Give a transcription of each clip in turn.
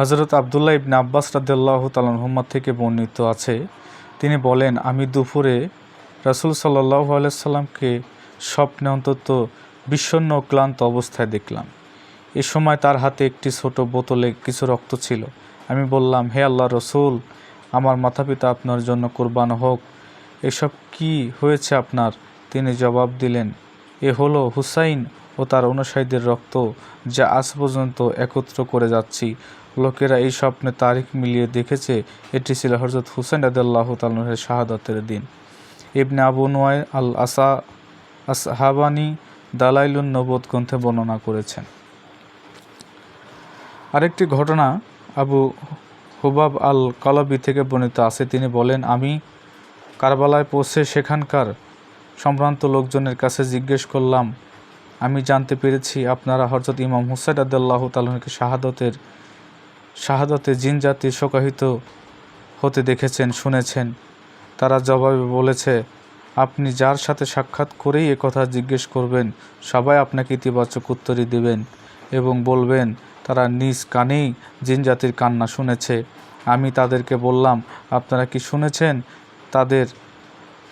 হজরত আবদুল্লাহ ইবনে আব্বাস রাদিয়াল্লাহু তালাহম্মদ থেকে বর্ণিত আছে। তিনি বলেন, আমি দুপুরে রাসূল সাল্লাহ আলাইহি সাল্লামকে স্বপ্নে অন্তত বিষণ্ণ ও ক্লান্ত অবস্থায় দেখলাম। এ সময় তার হাতে একটি ছোট বোতলে কিছু রক্ত ছিল। আমি বললাম, হে আল্লাহ রসুল, আমার মাতাপিতা আপনার জন্য কোরবান হোক। এসব কি হয়েছে আপনার? তিনি জবাব দিলেন, এ হলো হুসাইন ও তার অনুসারীদের রক্ত যা আজ পর্যন্ত একত্র করে যাচ্ছি। লোকেরা এই স্বপ্নে তারিখ মিলিয়ে দেখেছে, এটি ছিল হজরত হুসেন আদাল্লাহ তালের শাহাদতের দিন। ইবনে আবু নোয়াই আল আসা আসহাবানি দালাইলুন নবদ গ্রন্থে বর্ণনা করেছেন। আরেকটি ঘটনা আবু হুবাব আল কলবি থেকে বর্ণিত আছে। তিনি বলেন, আমি কারবালায় পৌঁছে সেখানকার সম্ভ্রান্ত লোকজনের কাছে জিজ্ঞেস করলাম, আমি জানতে পেরেছি আপনারা হজরত ইমাম হুসাইন আদাল্লাহ তালকে শাহাদতের শাহাদতে জিন জাতি শোকাহিত হতে দেখেছেন, শুনেছেন। তারা জবাবে বলেছে, আপনি যার সাথে সাক্ষাৎ করেই কথা জিজ্ঞেস করবেন, সবাই আপনাকে ইতিবাচক উত্তরই দেবেন এবং বলবেন, তারা নিজ কানেই জিন জাতির কান্না শুনেছে। আমি তাদেরকে বললাম, আপনারা কি শুনেছেন? তাদের,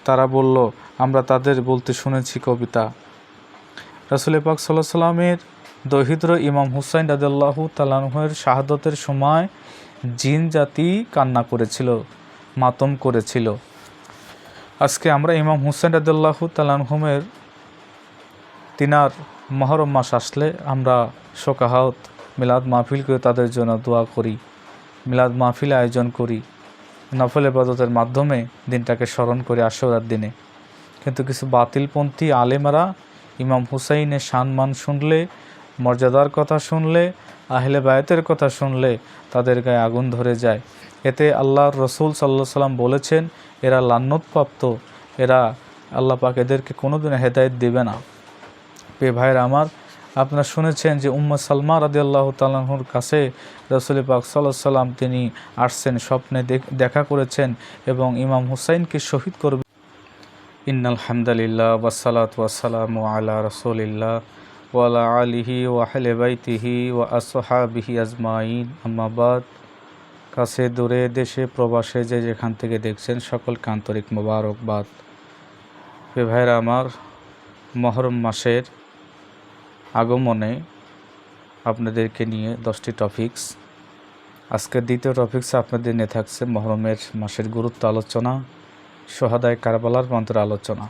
তারা বলল, আমরা তাদের বলতে শুনেছি কবিতা। রাসুল পাক সাল্লাহ সাল্লামের দহিদ্র ইমাম হুসাইন রাদাল্লাহু তালাহের শাহাদতের সময় জিন জাতি কান্না করেছিল, মাতম করেছিল। আজকে আমরা ইমাম হুসাইন রাদাল্লাহু তালানহমের তিনার মহরম মাস আসলে আমরা শোকাহত মিলাদ মাহফিল করে তাদের জন্য দোয়া করি, মিলাদ মাহফিল আয়োজন করি, নফল ইবাদতের মাধ্যমে দিনটাকে স্মরণ করে আশরার দিনে। কিন্তু কিছু বাতিলপন্থী আলেমারা ইমাম হুসাইনের সম্মান শুনলে মর্যাদার কথা শুনলে, আহলে বায়তের কথা শুনলে তাদের গায়ে আগুন ধরে যায়। এতে আল্লাহর রসুল সাল্লাহ সাল্লাম বলেছেন, এরা লান্নতপ্রাপ্ত, এরা আল্লাহ পাক এদেরকে কোনো কোনোদিন হেদায়ত দেবে না। পে ভাইয়ের আমার, আপনারা শুনেছেন যে উম্মদ সালমা রাদি আল্লাহ তালাহুর কাছে রসুল পাক সাল্লাহ সাল্লাম তিনি আসছেন, স্বপ্নে দেখা করেছেন এবং ইমাম হুসাইনকে শহীদ করবে ইন্নাল হামদালিল্লাহ ওয়াসালাত ওয়াসালাম আলা রসুলিল্লাহ। ওয়ালা ওয়াহলে বাইতিহি ওয়া আসহাবিহি আজমাইন আম্মাবাদ কাছে দূরে দেশে প্রবাসে যে যেখান থেকে দেখছেন সকলকে আন্তরিক মোবারকবাদ। ভাইরা, আমার মহরম মাসের আগমনে আপনাদেরকে নিয়ে দশটি টপিকস আজকের দ্বিতীয় টপিক্স আপনাদের নিয়ে থাকছে মহরমের মাসের গুরুত্ব আলোচনা, সোহাদায় কারবালার মন্ত্র আলোচনা।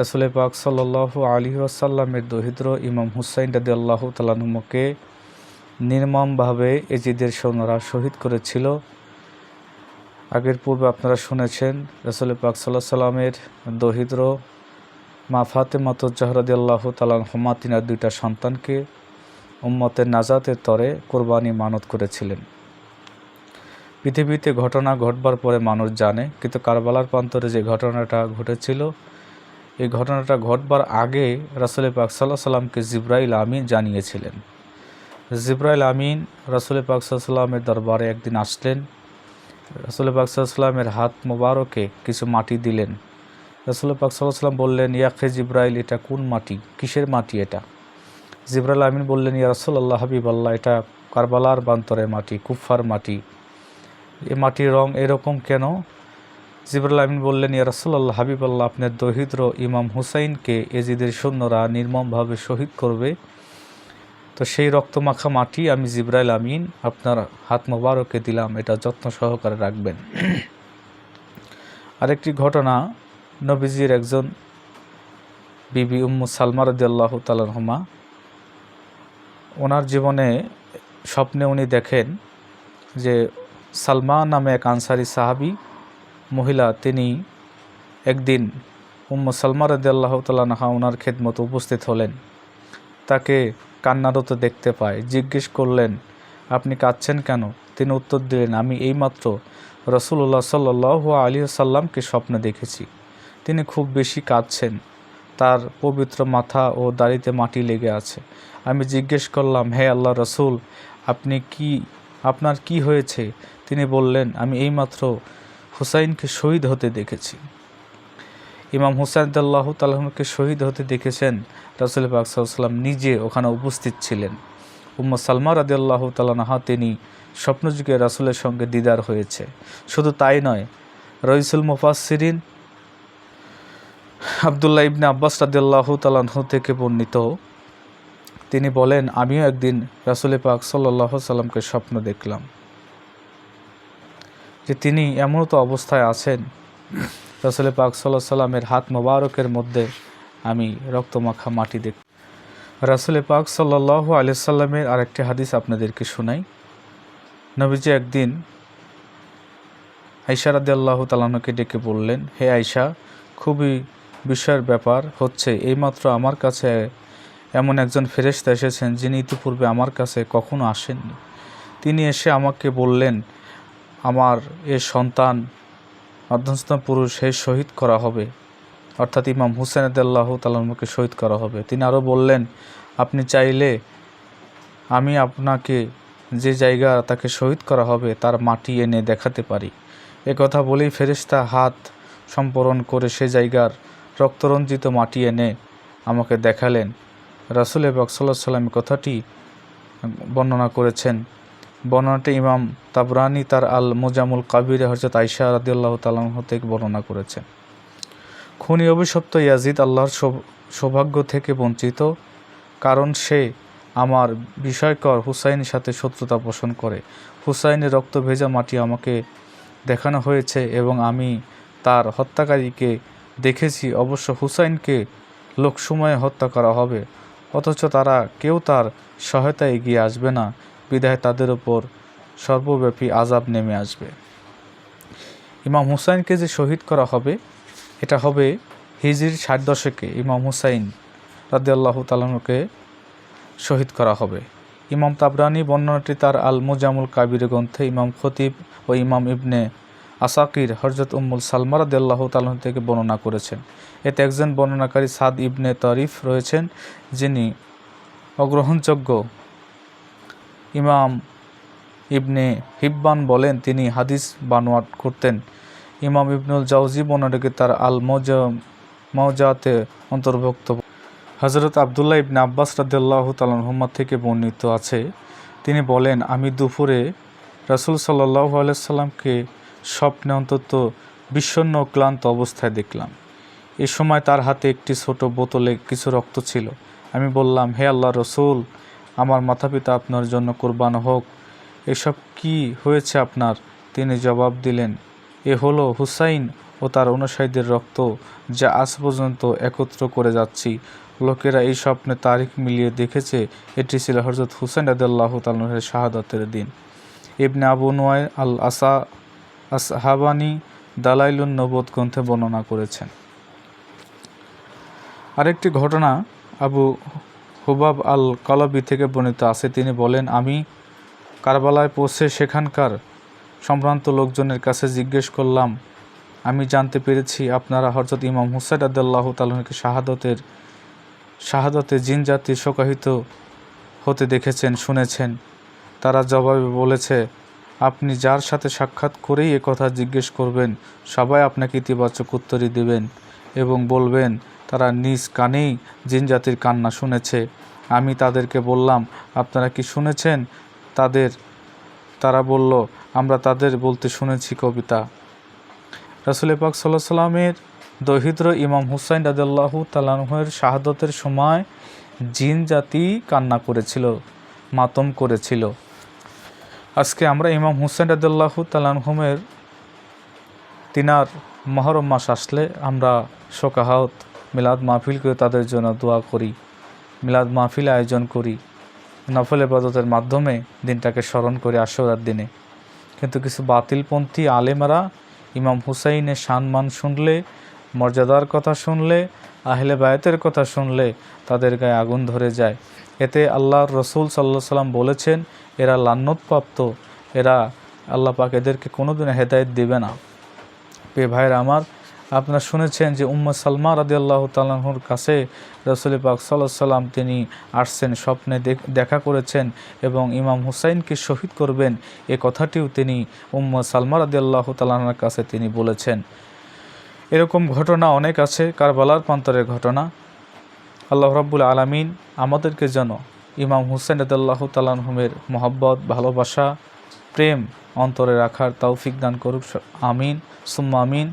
রাসুল পাক সাল্লাহ আলী আসাল্লামের দহিদ্র ইমাম হুসাইন রাদি আল্লাহ তালানুমকে নির্মমভাবে এজিদের সৈন্যরা শহীদ করেছিল। আগের পূর্বে আপনারা শুনেছেন রসুল পাক সাল্লাহ সাল্লামের দহিদ্র মা ফাতেমাত জাহরাদি আল্লাহ তালান হুমা তিনার দুইটা সন্তানকে উম্মতের নাজাতের তরে কোরবানি মানত করেছিলেন। পৃথিবীতে ঘটনা ঘটবার পরে মানুষ জানে, কিন্তু কারবালার প্রান্তরে যে ঘটনাটা ঘটেছিল এই ঘটনাটা ঘটবার আগে রাসুল পাক সাল্লাহ সাল্লামকে জিব্রাইল আমিন জানিয়েছিলেন। জিব্রাইল আমিন রাসুল পাক সাল্লামের দরবারে একদিন আসলেন। রাসুল পাক সাল্লামের হাত মোবারকে কিছু মাটি দিলেন। রাসুল পাক সাল্লাহ সাল্লাম বললেন ইয়াকে জিব্রাইল, এটা কোন মাটি? কিসের মাটি এটা? জিব্রাইল আমিন বললেন, ইয়া রাসুল আল্লাহ হাবিব আল্লাহ এটা কারবালার বান্তরের মাটি কুফার মাটি। এ মাটির রং এরকম কেন? জিবরুল আমিন বললেন, ইয়া রসুল্লাহ হাবিব আল্লাহ আপনার দহিদ্র ইমাম হুসাইনকে এজিদের সৈন্যরা নির্মমভাবে শহীদ করবে। তো সেই রক্তমাখা মাটি আমি জিব্রাইল আমিন আপনার হাত মোবারকে দিলাম, এটা যত্ন সহকারে রাখবেন। আরেকটি ঘটনা, নবীজির একজন বিবি উম্মু সালমা রদিয়াল্লাহ তালহমা ওনার জীবনে স্বপ্নে উনি দেখেন যে সালমা নামে এক আনসারি সাহাবি মহিলা, তিনি একদিন উম্ম সালমা রদি আল্লাহ তালাহা ওনার খেদমতো উপস্থিত হলেন। তাকে কান্নারত দেখতে পায়, জিজ্ঞেস করলেন, আপনি কাঁদছেন কেন? তিনি উত্তর দিলেন, আমি এইমাত্র রসুল্লাহ সাল্লাহ আলী সাল্লামকে স্বপ্নে দেখেছি। তিনি খুব বেশি কাঁদছেন। তার পবিত্র মাথা ও দাড়িতে মাটি লেগে আছে। আমি জিজ্ঞেস করলাম, হে আল্লাহ রসুল, আপনি কি, আপনার কি হয়েছে? তিনি বললেন, আমি এইমাত্র হুসাইনকে শহীদ হতে দেখেছি। ইমাম হুসাইন আল্লাহ তাল্লাহকে শহীদ হতে দেখেছেন। রাসুল পাকসাল্লাম নিজে ওখানে উপস্থিত ছিলেন। উম্মদ সালমা রাদিয়াল্লাহু তালানাহা তিনি স্বপ্নযুগে রাসুলের সঙ্গে দিদার হয়েছে। শুধু তাই নয়, রইসুল মুফাসসিরিন আবদুল্লাহ ইবনে আব্বাস রাদিয়াল্লাহু তালাহ থেকে বর্ণিত। তিনি বলেন, আমিও একদিন রাসুল পাক সাল্লাহ সাল্লামকে স্বপ্ন দেখলাম। যে তিনি এমন তো অবস্থায় আছেন। রাসুল পাক সাল্লাহ সাল্লামের হাত মোবারকের মধ্যে আমি রক্তমাখা মাটি দেখ রাসুল পাক সাল্লাহ আলিয়াল্লামের আরেকটি হাদিস আপনাদেরকে শোনাই। নবীজি একদিন আইসা রাদি আল্লাহ তালাহকে ডেকে বললেন, হে আয়সা খুবই বিষয়ের ব্যাপার হচ্ছে, এইমাত্র আমার কাছে এমন একজন ফেরেশতা এসেছেন যিনি ইতিপূর্বে আমার কাছে কখনো আসেননি। তিনি এসে আমাকে বললেন আমার এ সন্তান মধ্যস্থ পুরুষ হে শহীদ করা হবে। অর্থাৎ ইমাম হুসেন আদাল্লাহ তালামকে শহীদ করা হবে। তিনি আরও বললেন, আপনি চাইলে আমি আপনাকে যে জায়গা তাকে শহীদ করা হবে তার মাটি এনে দেখাতে পারি। এ কথা বলেই ফেরেশতা হাত সম্পরণ করে সে জায়গার রক্তরঞ্জিত মাটি এনে আমাকে দেখালেন। রাসুল এবং সাল্লাহ সাল্লাম কথাটি বর্ণনা করেছেন। বর্ণনাটি ইমাম তাবরানি তার আল মোজামুল কাবিরে হজরত আইসা রাদিউল্লাহ তালাহ থেকে বর্ণনা করেছেন খুনি অভিশপ্ত ইয়াজিদ আল্লাহর সৌভাগ্য থেকে বঞ্চিত, কারণ সে আমার বিষয়কর হুসাইনের সাথে শত্রুতা পোষণ করে। হুসাইনের রক্ত ভেজা মাটি আমাকে দেখানো হয়েছে এবং আমি তার হত্যাকারীকে দেখেছি। অবশ্য হুসাইনকে লোকসময়ে হত্যা করা হবে, অথচ তারা কেউ তার সহায়তায় এগিয়ে আসবে না। বিধায় তাদের ওপর সর্বব্যাপী আজাব নেমে আসবে। ইমাম হুসাইনকে যে শহীদ করা হবে, এটা হবে হিজির ষাট দশকে ইমাম হুসাইন রাদিয়াল্লাহু তালানুকে শহীদ করা হবে। ইমাম তাবরানি বর্ণনাটি তার আল মুজামুল কাবির গ্রন্থে ইমাম খতিব ও ইমাম ইবনে আসাকির হরজত উম্মুল সালমা রাদিয়াল্লাহ তালাহ থেকে বর্ণনা করেছেন। এতে একজন বর্ণনাকারী সাদ ইবনে তারিফ রয়েছেন, যিনি অগ্রহণযোগ্য ইমাম ইবনে হিব্বান বলেন, তিনি হাদিস বানোয়াট করতেন। ইমাম ইবনুল জাউজি বর্ণনাকে তার আল মৌজা মৌজাতে অন্তর্ভুক্ত। হজরত আবদুল্লাহ ইবনে আব্বাস রাদিয়াল্লাহু তালাহুম্মা থেকে বর্ণিত আছে। তিনি বলেন, আমি দুপুরে রাসূল সাল্লাল্লাহু আলাইহি সাল্লামকে স্বপ্নে অন্তত বিষণ্ণ ও ক্লান্ত অবস্থায় দেখলাম। এ সময় তার হাতে একটি ছোট বোতলে কিছু রক্ত ছিল। আমি বললাম, হে আল্লাহ রসুল আমার মাতাপিতা আপনার জন্য কোরবান হোক। এসব কি হয়েছে আপনার? তিনি জবাব দিলেন, এ হলো হুসাইন ও তার অনুসারীদের রক্ত যা আজ পর্যন্ত একত্র করে যাচ্ছি। লোকেরা এই স্বপ্নে তারিখ মিলিয়ে দেখেছে, এটি ছিল হজরত হুসাইন আদাল্লাহ তালের শাহাদাতের দিন। ইবনে আবু নোয়াই আল আসা আসহাবানি দালাইলুন নবদ গ্রন্থে বর্ণনা করেছেন। আরেকটি ঘটনা আবু হুবাব আল কলবি থেকে বর্ণিত আছে। তিনি বলেন, আমি কারবালায় পৌঁছে সেখানকার সম্ভ্রান্ত লোকজনের কাছে জিজ্ঞেস করলাম, আমি জানতে পেরেছি আপনারা হজরত ইমাম হুসাইন আদাল্লাহ তালকে শাহাদতের, শাহাদতে জিন জাতি শোকাহিত হতে দেখেছেন, শুনেছেন। তারা জবাবে বলেছে, আপনি যার সাথে সাক্ষাৎ করেই কথা জিজ্ঞেস করবেন, সবাই আপনাকে ইতিবাচক উত্তরই দেবেন এবং বলবেন তারা নিজ কানেই জিন জাতির কান্না শুনেছে। আমি তাদেরকে বললাম, আপনারা কি শুনেছেন? তাদের, তারা বলল, আমরা তাদের বলতে শুনেছি, কবিতা। রাসুল পাক সাল্লাহ সাল্লামের দহিদ্র ইমাম হুসাইন রাদাল্লাহু তালাহের শাহাদতের সময় জিন জাতি কান্না করেছিল, মাতম করেছিল। আজকে আমরা ইমাম হুসাইন রাদাল্লাহু তালানহমের তিনার মহরম মাস আসলে আমরা শোকাহাত। মিলাদ মাহফিল করে তাদের জন্য দোয়া করি। মিলাদ মাহফিল আয়োজন করি। নফল এবাদতের মাধ্যমে দিনটাকে স্মরণ করি আশরার দিনে। কিন্তু কিছু বাতিলপন্থী আলেমারা ইমাম হুসাইনের সম্মান শুনলে, মর্যাদার কথা শুনলে, আহলে বায়াতের কথা শুনলে তাদের গায়ে আগুন ধরে যায়। এতে আল্লাহর রসুল সাল্লাহ সাল্লাম বলেছেন, এরা লান্নতপ্রাপ্ত। এরা আল্লাহ পাক এদেরকে কোনোদিনও হেদায়েত দেবে না। পে ভাইয়ের আমার আপনারা শুনেছেন যে উম্মদ সালমা রাদি আল্লাহ তালাহুর কাছে রসুল পাক সাল্লাহ সাল্লাম তিনি আসছেন, স্বপ্নে দেখ- দেখা করেছেন এবং ইমাম হুসাইনকে শহীদ করবেন। এ কথাটিও তিনি উম্মা সালমা রাদি আল্লাহ তালাহার কাছে তিনি বলেছেন। এরকম ঘটনা অনেক আছে, কারবালার প্রান্তরের ঘটনা। আল্লাহ রাব্বুল আলামিন আমাদেরকে যেন ইমাম হুসেন রদাল্লাহ তালানহমের মহব্বত, ভালোবাসা, প্রেম অন্তরে রাখার তৌফিক দান করুক, আমিন, সুম্মা আমিন।